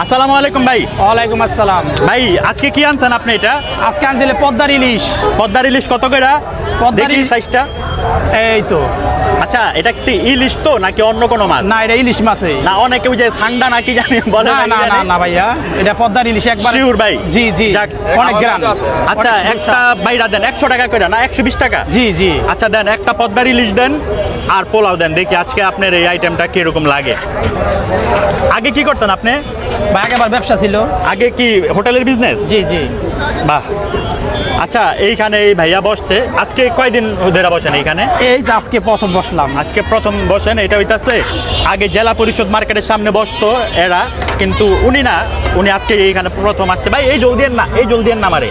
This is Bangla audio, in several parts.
আসসালামু আলাইকুম ভাই। ওয়ালাইকুম আসসালাম। ভাই আজকে কি আনছেন আপনি এটা? আজকে আনছিলে পদ্মার ইলিশ। পদ্মার ইলিশ কত করে? পদ্মার ইলিশ- সাইজটা এই তো। আচ্ছা এটা একটি ইলিশ তো নাকি অন্য কোনো মাছ? না এটা ইলিশ মাছই না অনেকে ওই যে সান্ডা নাকি জানি বলে না না না না ভাইয়া এটা পদ্মার ইলিশ একবার শিওর ভাই। জি জি। অনেক গ্রাম। আচ্ছা একটা বাইরা দেন একশো টাকা করে না একশো বিশ টাকা? জি জি। আচ্ছা দেন একটা পদ্মার ইলিশ দেন আর পোলাও দেন দেখি আজকে আপনার এই আইটেমটা কীরকম লাগে। আগে কি করতেন আপনি? ভাই আগেবার ব্যবসা ছিল। আগে কি হোটেলের বিজনেস জি জি। বাহ। আচ্ছা এইখানে এই ভাইয়া বসছে। আজকে কয়দিন ধরে বসেন এইখানে? এই তো আজকে প্রথম বসলাম। আজকে প্রথম বসেন এটা হইতাছে। আগে জেলা পরিষদ মার্কেটের সামনে বসতো এরা কিন্তু উনি না উনি আজকে এইখানে প্রথম আসছে। ভাই এই জলদিয়েন না এই জলদিয়েন না মারে।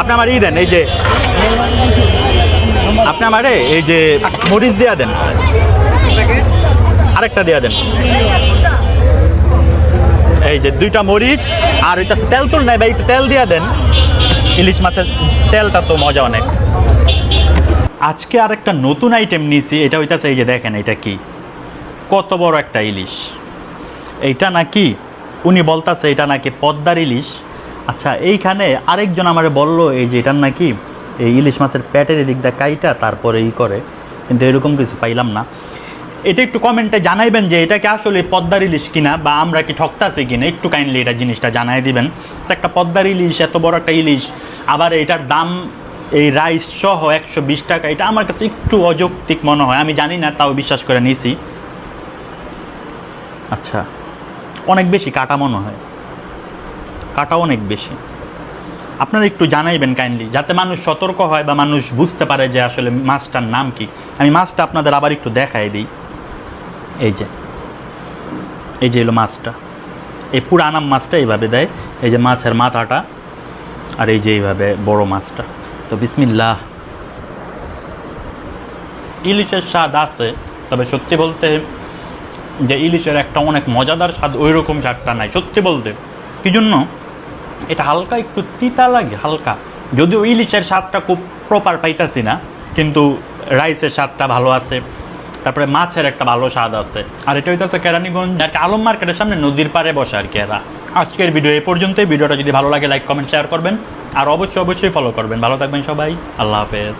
আপনি আমার ই দেন এই যে আপনি আমারে এই যে মরিচ দেয়া দেন। আরেকটা দেয়া দেন। এই যে দুইটা মরিচ, আর ওইটা তেল তুল নাই ভাই, একটু তেল দিয়ে দেন। ইলিশ মাছের তেলটা তো মজা অনেক। আজকে আর একটা নতুন আইটেম নিয়েছি, এটা হইতাছে এই যে দেখেন, এটা কি? কত বড় একটা ইলিশ। এইটা নাকি, উনি বলতাছে এটা নাকি পদ্মার ইলিশ। আচ্ছা এইখানে আরেকজন আমার বলল, এই যে এটার নাকি, এই ইলিশ মাছের পেটের দিকটা কাইটা, তারপরে ই করে। কিন্তু এরকম কিছু পাইলাম না। এটা একটু কমেন্টে জানাইবেন যে এটা কি আসলে পদ্মার ইলিশ কিনা বা আমরা কি ঠকতাছি কিনা? একটু কাইন্ডলি এটা জিনিসটা জানাই দিবেন। একটা পদ্মার ইলিশ, এত বড় একটা ইলিশ, আবার এটার দাম, এই রাইস সহ একশো বিশ টাকা, এটা আমার কাছে একটু অযৌক্তিক মনে হয়। আমি জানি না, তাও বিশ্বাস করে নিছি। আচ্ছা অনেক বেশি কাটা মনে হয়। কাটা অনেক বেশি। আপনারা একটু জানাইবেন কাইন্ডলি যাতে মানুষ সতর্ক হয় বা মানুষ বুঝতে পারে যে আসলে মাছটার নাম কি। আমি মাছটা আপনাদের আবার একটু দেখাই দিই। এই যে এই যে এলো মাছটা। এই পুরো আনাম মাছটা এইভাবে দেয়, এই যে মাছের মাথাটা আর এই যে এইভাবে বড় মাছটা। তো বিসমিল্লাহ। ইলিশের স্বাদ আছে, তবে সত্যি বলতে যে ইলিশের একটা অনেক মজাদার স্বাদ ওই রকম স্বাদটা নাই, সত্যি বলতে। কি জন্য এটা হালকা একটু তিতা লাগে, হালকা। যদিও ইলিশের স্বাদটা খুব প্রপার পাইতাছি না, কিন্তু রাইসের স্বাদটা ভালো আছে। তারপরে মাছের একটা ভালো স্বাদ আছে। আর এটা হইতেছে কেরানীগঞ্জ আলম মার্কেটের সামনে নদীর পাড়ে বসে আর কি এরা। আজকের ভিডিও এ পর্যন্তই। ভিডিওটা যদি ভালো লাগে লাইক কমেন্ট শেয়ার করবেন। আর অবশ্যই অবশ্যই ফলো করবেন। ভালো থাকবেন সবাই। আল্লাহ হাফেজ।